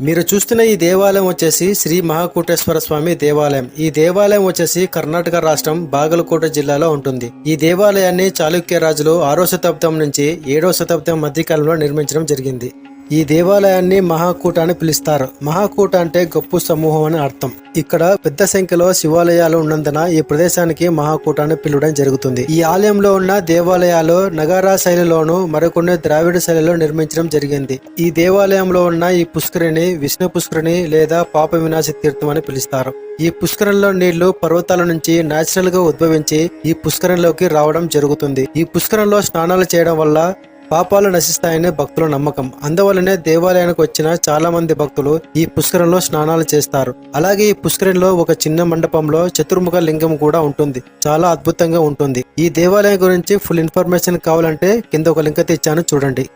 మీరు చూస్తున్న ఈ దేవాలయం వచ్చేసి శ్రీ మహాకూటేశ్వర స్వామి దేవాలయం. ఈ దేవాలయం వచ్చేసి కర్ణాటక రాష్ట్రం బాగలకోట జిల్లాలో ఉంటుంది. ఈ దేవాలయాన్ని చాళుక్య రాజులు ఆరో శతాబ్దం నుంచి ఏడో శతాబ్దం మధ్యకాలంలో నిర్మించడం జరిగింది. ఈ దేవాలయాన్ని మహాకూట అని పిలుస్తారు. మహాకూట అంటే గొప్ప సమూహం అని అర్థం. ఇక్కడ పెద్ద సంఖ్యలో శివాలయాలు ఉన్నందున ఈ ప్రదేశానికి మహాకూట అని పిలవడం జరుగుతుంది. ఈ ఆలయంలో ఉన్న దేవాలయాలు నగారా శైలిలోను మరికొన్ని ద్రావిడ శైలిలో నిర్మించడం జరిగింది. ఈ దేవాలయంలో ఉన్న ఈ పుష్కరిణి విష్ణు పుష్కరిణి లేదా పాప వినాశ తీర్థం అని పిలుస్తారు. ఈ పుష్కరంలో నీళ్ళు పర్వతాల నుంచి నేచురల్గా ఉద్భవించి ఈ పుష్కరంలోకి రావడం జరుగుతుంది. ఈ పుష్కరంలో స్నానాలు చేయడం వల్ల పాపాలు నశిస్తాయనే భక్తుల నమ్మకం. అందువల్లనే దేవాలయానికి వచ్చిన చాలా మంది భక్తులు ఈ పుష్కరంలో స్నానాలు చేస్తారు. అలాగే ఈ పుష్కరంలో ఒక చిన్న మండపంలో చతుర్ముఖ లింగం కూడా ఉంటుంది. చాలా అద్భుతంగా ఉంటుంది. ఈ దేవాలయం గురించి ఫుల్ ఇన్ఫర్మేషన్ కావాలంటే కింద ఒక లింక్ అయితే ఇచ్చాను చూడండి.